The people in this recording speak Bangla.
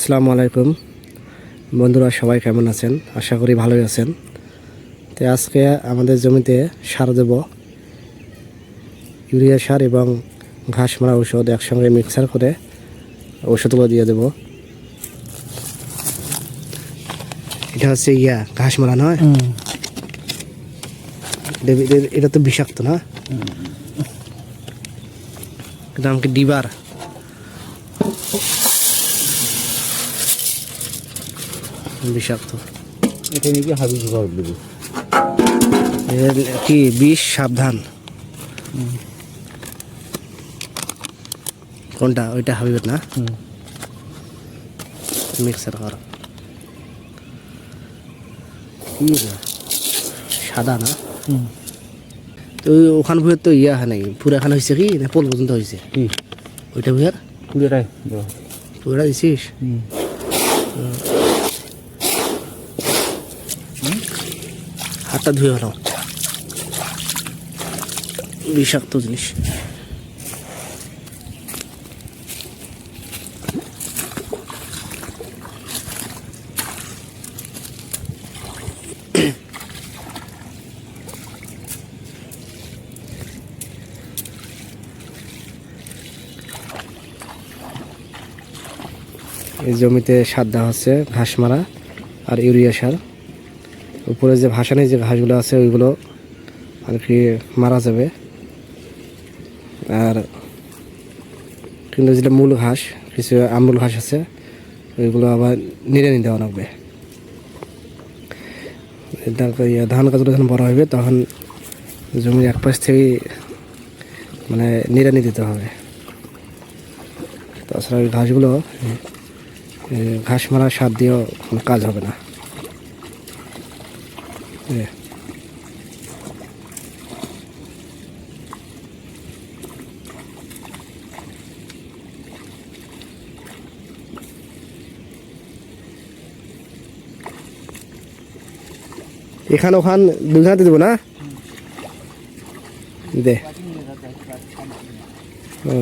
আসসালামু আলাইকুম। বন্ধুরা সবাই কেমন আছেন? আশা করি ভালোই আছেন। তো আজকে আমাদের জমিতে সার দেব। ইউরিয়া সার এবং ঘাস মারা ঔষধ একসঙ্গে মিক্সার করে ওষুধগুলো দিয়ে দেব। এটা হচ্ছে ইয়া ঘাস মারা নয়? এটা তো বিষাক্ত না? এটা আমাকে ডিবার? বিষাক্ত। এটা নাকি হাবিজ ঘর দেবো কি বিষ সাবধান। কোনটা? ওইটা হাবিবের না? মিক্সার কর। কি সাদা না? তো ওখান ভুয়ের তো ইয়া হয় নাই। পুরা খান হয়েছে কি? না পোল পর্যন্ত হয়েছে ওইটা ভুয়ার পুরোটাই? দেওয়া পুরা দিছিস হাতটা ধুয়ে হলো বিষাক্ত জিনিস। এই জমিতে সার দেওয়া হচ্ছে ঘাস মারা আর ইউরিয়া সার। উপরে যে ভাসানি যে ঘাসগুলো আছে, ওইগুলো আর কি মারা যাবে। আর কিন্তু যেটা মূল ঘাস কিছু আমূল ঘাস আছে, ওইগুলো আবার নিড়ে নিতে লাগবে। ধান গাছগুলো যখন বড় হবে, তখন জমির এক পাশ থেকে মানে নিড়ানি দিতে হবে। তাছাড়া ওই ঘাসগুলো ঘাস মারা সার দিয়েও কাজ হবে না। এ। এখান ওখান দুখানাতে দেবো না দে ও